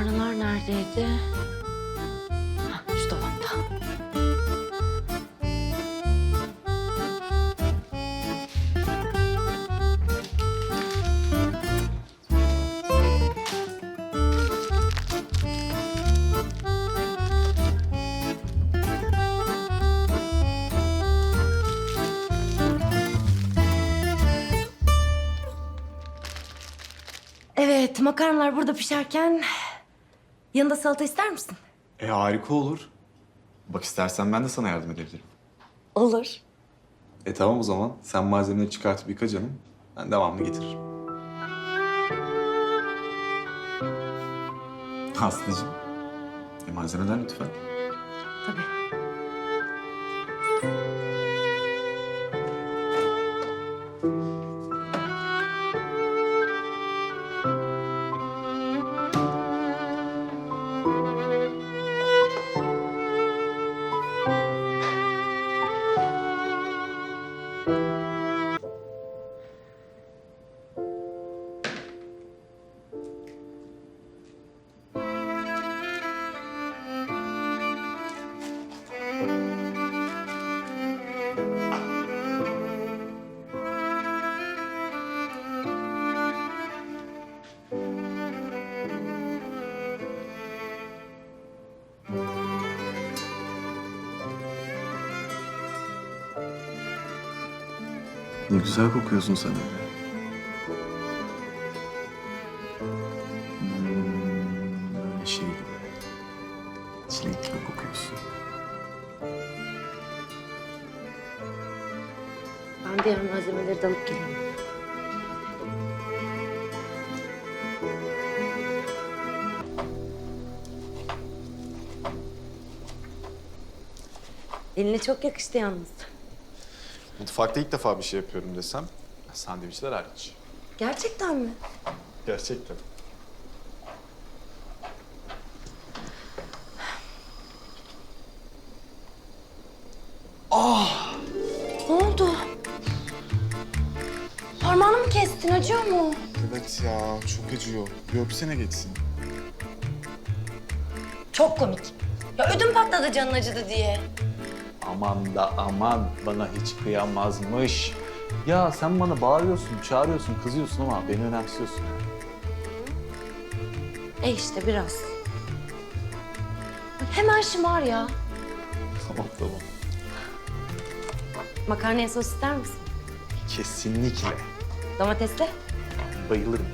Makarnalar neredeydi? Hah, şu. Evet, makarnalar burada pişerken yanında salata ister misin? E harika olur. Bak istersen ben de sana yardım edebilirim. Olur. E tamam o zaman. Sen malzemeleri çıkartıp yıka canım. Ben devamlı getiririm. Aslıcığım. E malzemeler lütfen. Tabii. Ne güzel kokuyorsun sen öyle. Hmm, şey gibi. Çilek gibi kokuyorsun. Ben diğer malzemeleri de alıp geleyim. Eline çok yakıştı yalnız. Mutfakta ilk defa bir şey yapıyorum desem, sandviçler hariç. Gerçekten mi? Gerçekten. Ne oldu? Parmağını mı kestin? Acıyor mu? Evet ya, çok acıyor. Bir öpsene geçsin. Çok komik. Ya ödüm patladı canın acıdı diye. Aman da aman bana hiç kıyamazmış. Ya sen bana bağırıyorsun, çağırıyorsun, kızıyorsun ama beni önemsiyorsun. E işte biraz. Hemen şımar ya. Tamam tamam. Makarnaya sos ister misin? Kesinlikle. Domatesle? Bayılırım.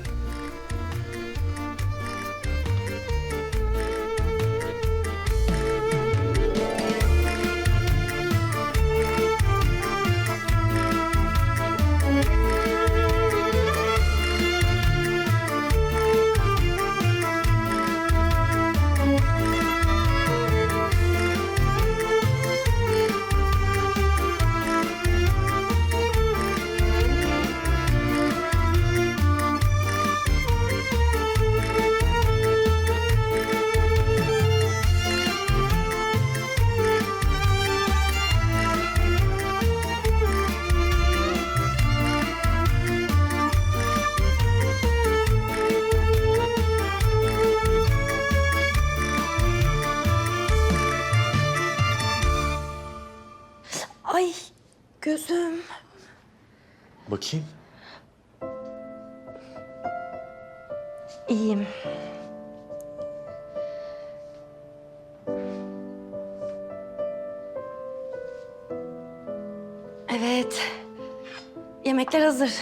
Yemekler hazır.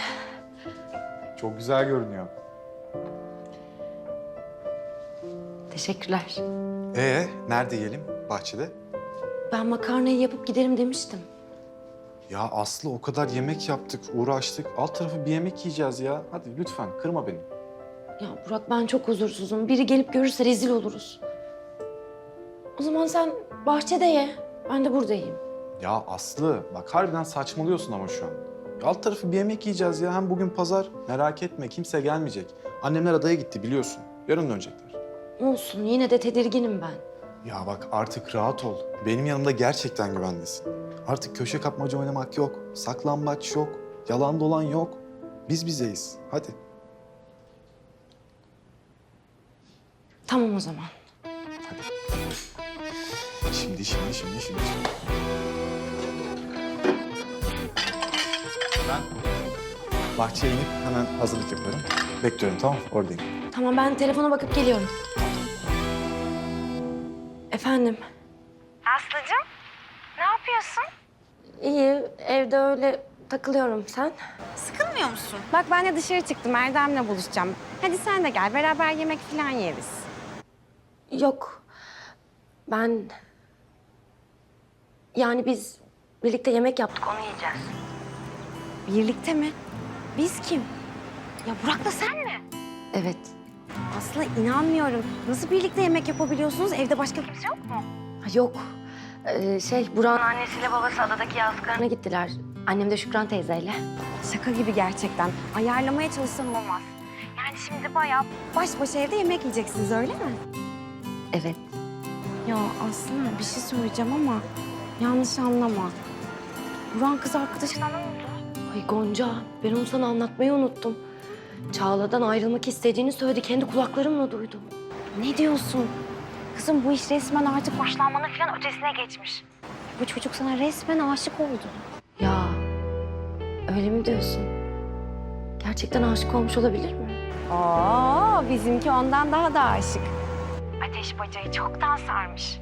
Çok güzel görünüyor. Teşekkürler. Ee, nerede yiyelim? Bahçede. Ben makarnayı yapıp giderim demiştim. Ya Aslı o kadar yemek yaptık, uğraştık. Alt tarafı bir yemek yiyeceğiz ya. Hadi lütfen kırma beni. Ya Burak ben çok huzursuzum. Biri gelip görürse rezil oluruz. O zaman sen bahçede ye. Ben de buradayım. Ya Aslı bak harbiden saçmalıyorsun ama şu an. Alt tarafı bir yemek yiyeceğiz ya. Hem bugün pazar. Merak etme kimse gelmeyecek. Annemler adaya gitti biliyorsun. Yarın dönecekler. Olsun yine de tedirginim ben. Ya bak artık rahat ol. Benim yanımda gerçekten güvendesin. Artık köşe kapmaca oynamak yok. Saklambaç yok. Yalan dolan yok. Biz bizeyiz. Hadi. Tamam o zaman. Şimdi, şimdi, şimdi, şimdi. şimdi. Ben bahçeye inip hemen hazırlık yaparım. Bekliyorum tamam Oradayım. Tamam ben telefona bakıp geliyorum. Efendim? Aslıcığım, ne yapıyorsun? İyi, evde öyle takılıyorum. Sen? Sıkılmıyor musun? Bak ben de dışarı çıktım, Erdem'le buluşacağım. Hadi sen de gel, beraber yemek falan yeriz. Yok. Ben... Yani biz birlikte yemek yaptık, onu yiyeceğiz. Birlikte mi? Biz kim? Ya Burak'la sen mi? Evet. Aslı inanmıyorum. Nasıl birlikte yemek yapabiliyorsunuz? Evde başka kimse yok mu? Ha, yok. Ee, şey, Burak'ın annesiyle babası adadaki yazlıklarına gittiler. Annem de Şükran teyzeyle. Şaka gibi gerçekten. Ayarlamaya çalışsam olmaz. Yani şimdi bayağı baş başa evde yemek yiyeceksiniz öyle mi? Evet. Ya Aslı bir şey söyleyeceğim ama yanlış anlama. Burak'ın kız oldu? Ay Gonca, ben onu sana anlatmayı unuttum. Çağla'dan ayrılmak istediğini söyledi. Kendi kulaklarımla duydum. Ne diyorsun? Kızım bu iş resmen artık başlanmanın falan ötesine geçmiş. Bu çocuk sana resmen aşık oldu. Ya, öyle mi diyorsun? Gerçekten aşık olmuş olabilir mi? Oo, bizimki ondan daha da aşık. Ateş bacayı çoktan sarmış.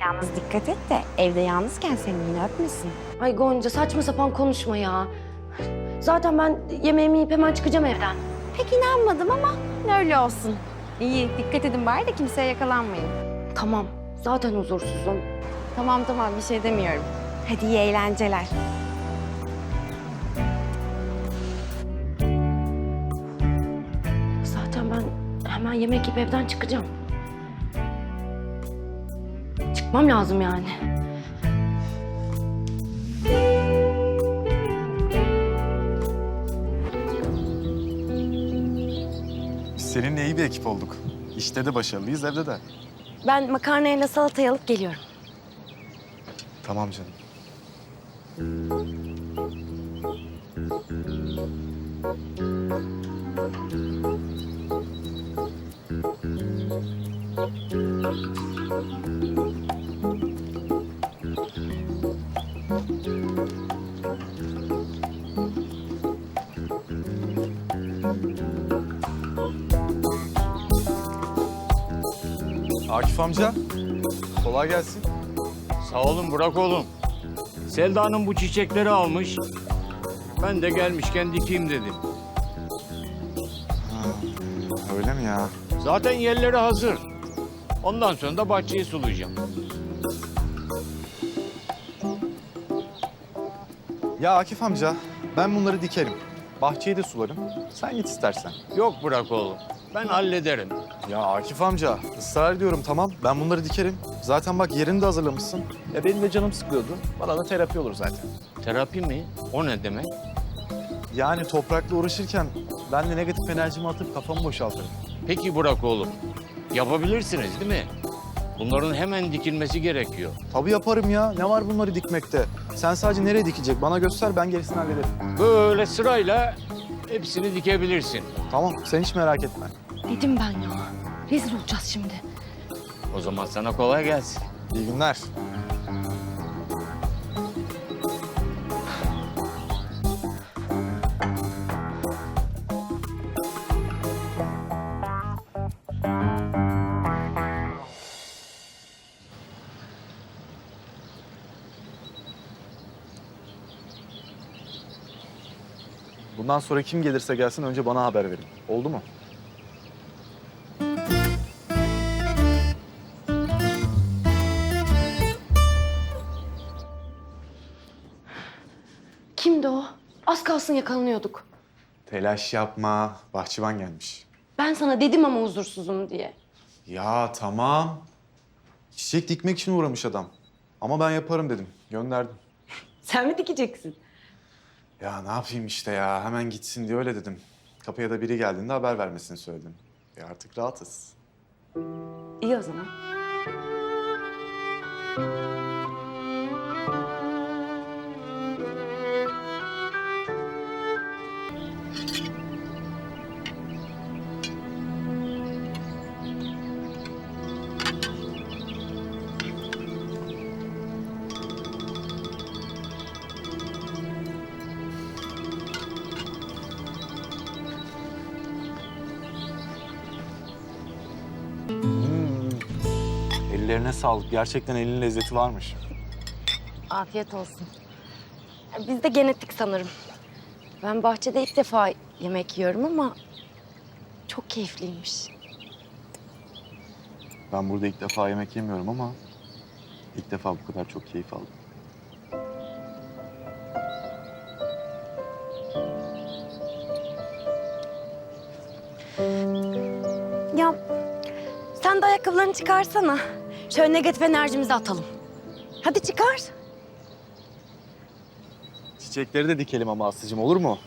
Yalnız dikkat et de evde yalnızken seni yine öpmesin. Ay Gonca saçma sapan konuşma ya. Zaten ben yemeğimi yiyip hemen çıkacağım evden. Pek inanmadım ama öyle olsun. İyi, dikkat edin bari de kimseye yakalanmayın. Tamam, zaten huzursuzum. Tamam tamam bir şey demiyorum. Hadi iyi eğlenceler. Zaten ben hemen yemek yiyip evden çıkacağım. Çıkmam lazım yani. Seninle iyi bir ekip olduk. İşte de başarılıyız, evde de. Ben makarnayla salatayı alıp geliyorum. Tamam canım. Akif amca, kolay gelsin. Sağ olun Burak oğlum. Selda Hanım bu çiçekleri almış. Ben de gelmişken dikeyim dedim. Öyle mi ya? Zaten yerleri hazır. Ondan sonra da bahçeyi sulayacağım. Ya Akif amca, ben bunları dikerim. Bahçeyi de sularım. Sen git istersen. Yok Burak oğlum. Ben hallederim. Ya Akif amca, ısrar ediyorum tamam. Ben bunları dikerim. Zaten bak yerini de hazırlamışsın. Ya benim de canım sıkıyordu. Bana da terapi olur zaten. Terapi mi? O ne demek? Yani toprakla uğraşırken ben de negatif enerjimi atıp kafamı boşaltırım. Peki Burak oğlum. Yapabilirsiniz değil mi? Bunların hemen dikilmesi gerekiyor. Tabii yaparım ya. Ne var bunları dikmekte? Sen sadece nereye dikecek? Bana göster ben gerisini hallederim. Böyle sırayla hepsini dikebilirsin. Tamam sen hiç merak etme. Dedim ben ya. Rezil olacağız şimdi. O zaman sana kolay gelsin. İyi günler. Bundan sonra kim gelirse gelsin önce bana haber verin. Oldu mu? Kalsın yakalanıyorduk. Telaş yapma. Bahçıvan gelmiş. Ben sana dedim ama huzursuzum diye. Ya tamam. Çiçek dikmek için uğramış adam. Ama ben yaparım dedim. Gönderdim. Sen mi dikeceksin? Ya ne yapayım işte ya. Hemen gitsin diye öyle dedim. Kapıya da biri geldiğinde haber vermesini söyledim. E artık rahatız. İyi o zaman. Ellerine sağlık. Gerçekten elin lezzeti varmış. Afiyet olsun. Bizde genetik sanırım. Ben bahçede ilk defa yemek yiyorum ama çok keyifliymiş. Ben burada ilk defa yemek yemiyorum ama ilk defa bu kadar çok keyif aldım. Ya sen de ayakkabılarını çıkarsana. Şöyle negatif enerjimizi atalım. Hadi çıkar. Çiçekleri de dikelim ama Aslı'cığım olur mu?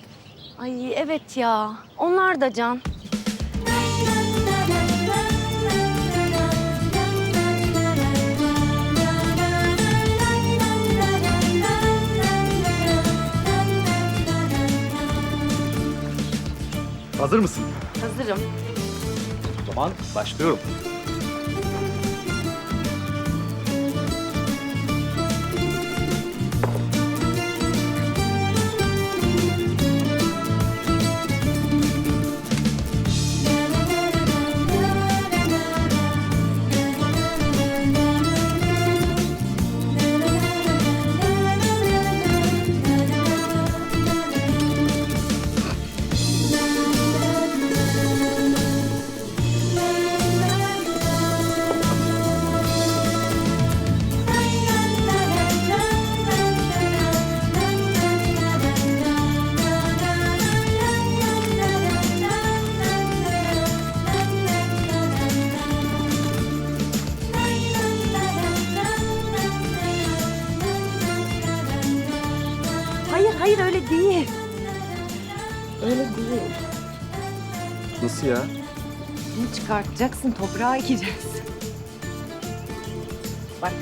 Ay evet ya. Onlar da can. Hazır mısın? Hazırım. O zaman başlıyorum. Öyle değil. Öyle değil. Nasıl ya? Bunu çıkartacaksın toprağa ekeceğiz. Bak.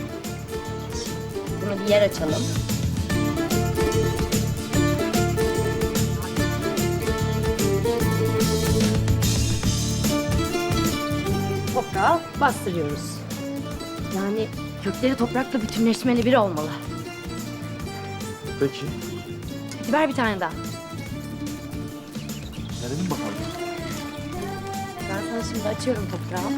Bunu bir yer açalım. Toprağa bastırıyoruz. Yani kökleri toprakla bütünleşmeli biri olmalı. Peki. Ver bir tane daha. Verelim bakalım. Ben sana şimdi açıyorum toprağı.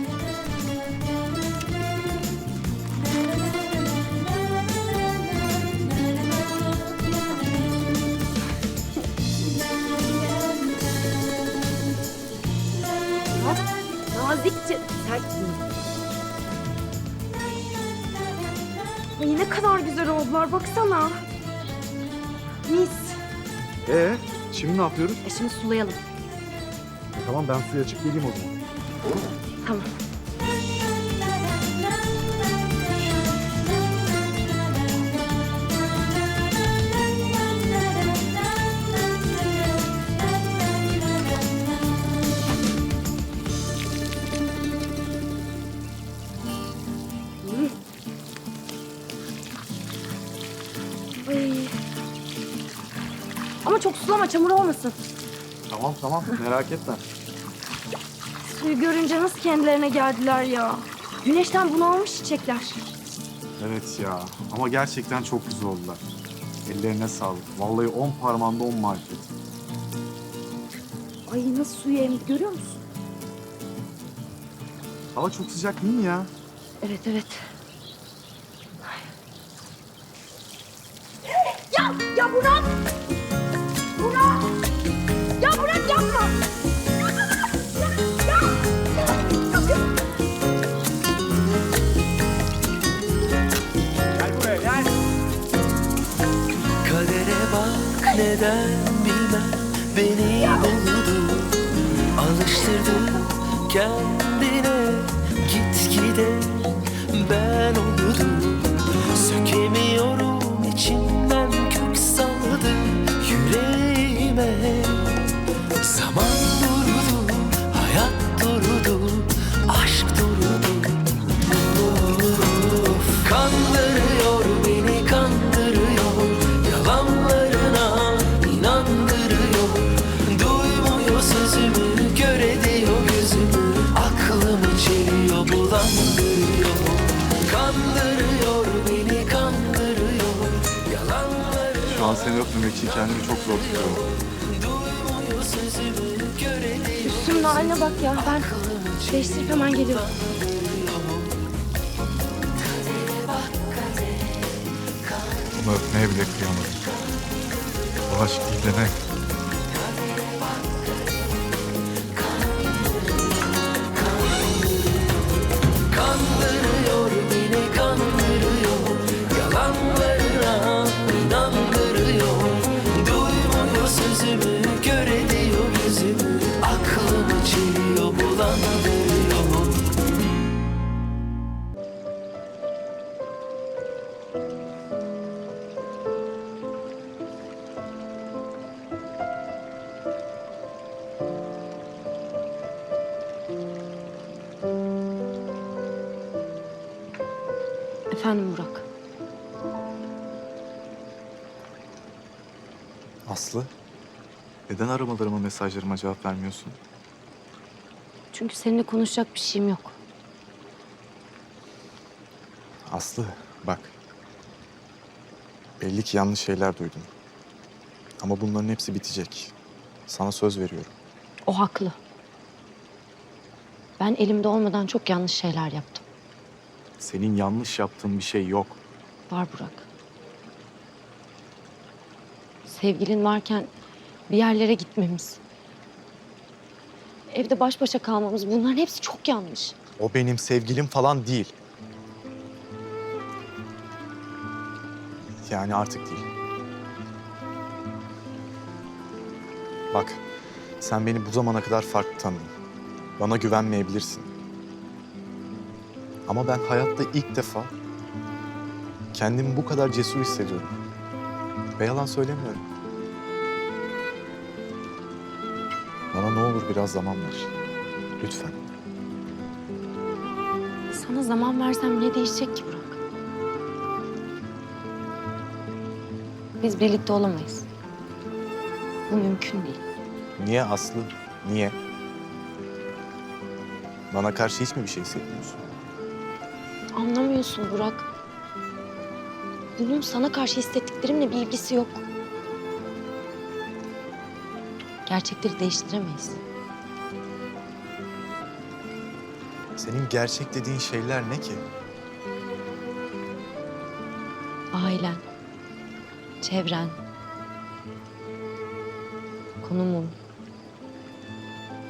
Nazikçe sert. Ay ne kadar güzel oldular baksana. Mis. Ee, şimdi ne yapıyoruz? E şimdi sulayalım. Tamam ben suya açıp geleyim o zaman. Tamam. Çok sulama çamur olmasın. Tamam tamam merak etme. Suyu görünce nasıl kendilerine geldiler ya. Güneşten bunalmış çiçekler. Evet ya ama gerçekten çok güzel oldular. Ellerine sağlık. Vallahi on parmağında on marifet. Ay nasıl suyu emdi görüyor musun? Hava çok sıcak değil mi ya? Evet evet. Ya, ya Burak! Neden bilmem. Beni buldu Alıştırdı kendine. Gitgide ben oldum Sökemiyorum içimden kök saldı yüreğime. Zaman için kendimi çok zor ediyor Üstümün haline bak ya. Ben Değiştirip hemen geliyorum. Bunu öpmeye bile kıyamadım. Bu aşk değil aramalarıma, mesajlarıma cevap vermiyorsun? Çünkü seninle konuşacak bir şeyim yok. Aslı, bak. Belli ki yanlış şeyler duydum. Ama bunların hepsi bitecek. Sana söz veriyorum. O haklı. Ben elimde olmadan çok yanlış şeyler yaptım. Senin yanlış yaptığın bir şey yok. Var Burak. Sevgilin varken bir yerlere gitmemiz. Evde baş başa kalmamız bunların hepsi çok yanlış. O benim sevgilim falan değil. Yani artık değil. Bak, sen beni bu zamana kadar farklı tanıdın. Bana güvenmeyebilirsin. Ama ben hayatta ilk defa kendimi bu kadar cesur hissediyorum. Ve yalan söylemiyorum. Ne olur biraz zaman ver. Lütfen. Sana zaman versem ne değişecek ki Burak? Biz birlikte olamayız. Bu mümkün değil. Niye Aslı? Niye? Bana karşı hiç mi bir şey hissetmiyorsun? Anlamıyorsun Burak. Bunun sana karşı hissettiklerimle bir ilgisi yok. Gerçekleri değiştiremeyiz. Senin gerçek dediğin şeyler ne ki? Ailen, çevren, konumun,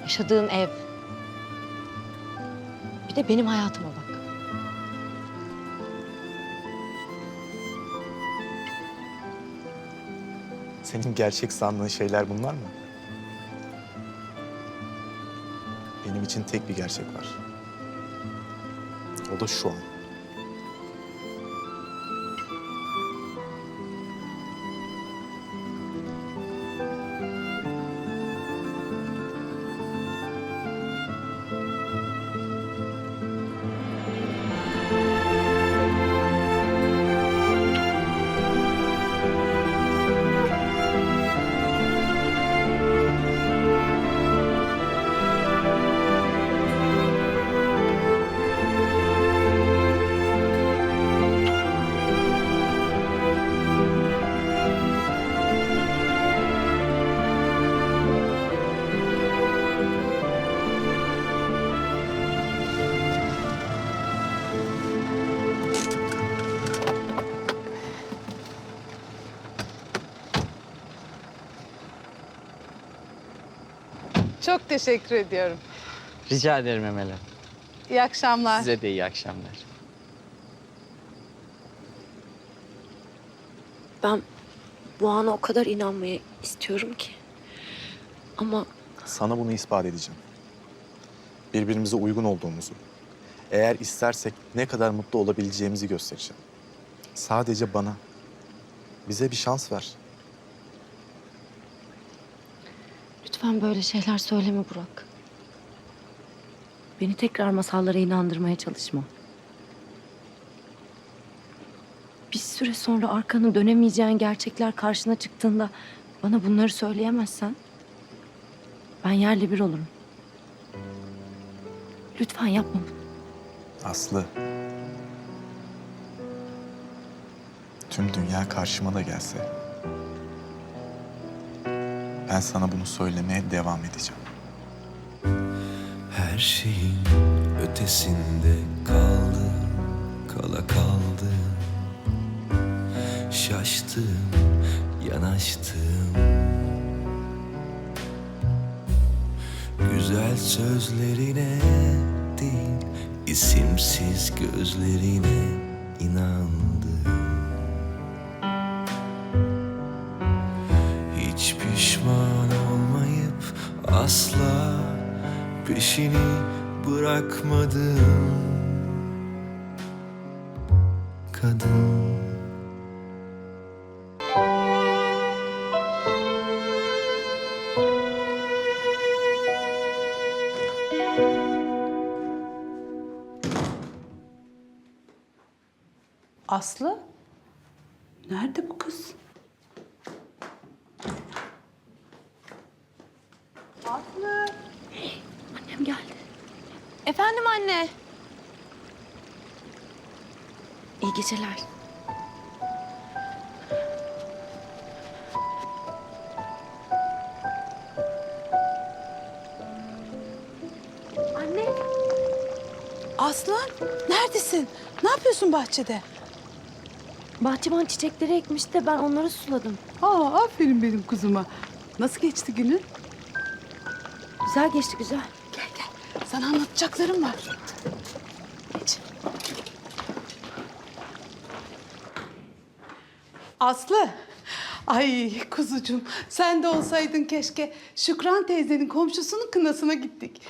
yaşadığın ev. Bir de benim hayatıma bak. Senin gerçek sandığın şeyler bunlar mı? İçin tek bir gerçek var. O da şu an. Çok teşekkür ediyorum. Rica ederim Emel Hanım. İyi akşamlar. Size de iyi akşamlar. Ben bu ana o kadar inanmaya istiyorum ki. Ama Sana bunu ispat edeceğim. Birbirimize uygun olduğumuzu, eğer istersek ne kadar mutlu olabileceğimizi göstereceğim. Sadece bana, bize bir şans ver. Lütfen böyle şeyler söyleme Burak. Beni tekrar masallara inandırmaya çalışma. Bir süre sonra arkanı dönemeyeceğin gerçekler karşına çıktığında bana bunları söyleyemezsen ben yerle bir olurum. Lütfen yapma bunu. Aslı. Tüm dünya karşıma da gelse. Ben sana bunu söylemeye devam edeceğim. Her şeyin ötesinde kaldı, kala kaldı. Şaştım, yanaştım. Güzel sözlerine değil, isimsiz gözlerine inandım. Peşini bırakmadım kadın. Aslı? Nerede bu kız? Aslı. Annem geldi. Efendim anne. İyi geceler. Anne. Aslan, neredesin? Ne yapıyorsun bahçede? Bahçıvan çiçekleri ekmiş de ben onları suladım. Aa, aferin benim kuzuma. Nasıl geçti günün? Güzel geçti güzel. Sana anlatacaklarım var. Geç. Aslı, ay kuzucuğum sen de olsaydın keşke. Şükran teyzenin komşusunun kınasına gittik.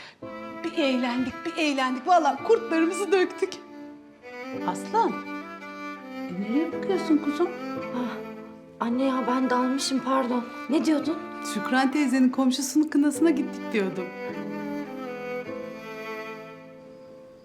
Bir eğlendik, bir eğlendik. Vallahi kurtlarımızı döktük. Aslan, e nereye bakıyorsun kuzum? Ah, anne ya ben dalmışım pardon. Ne diyordun? Şükran teyzenin komşusunun kınasına gittik diyordum.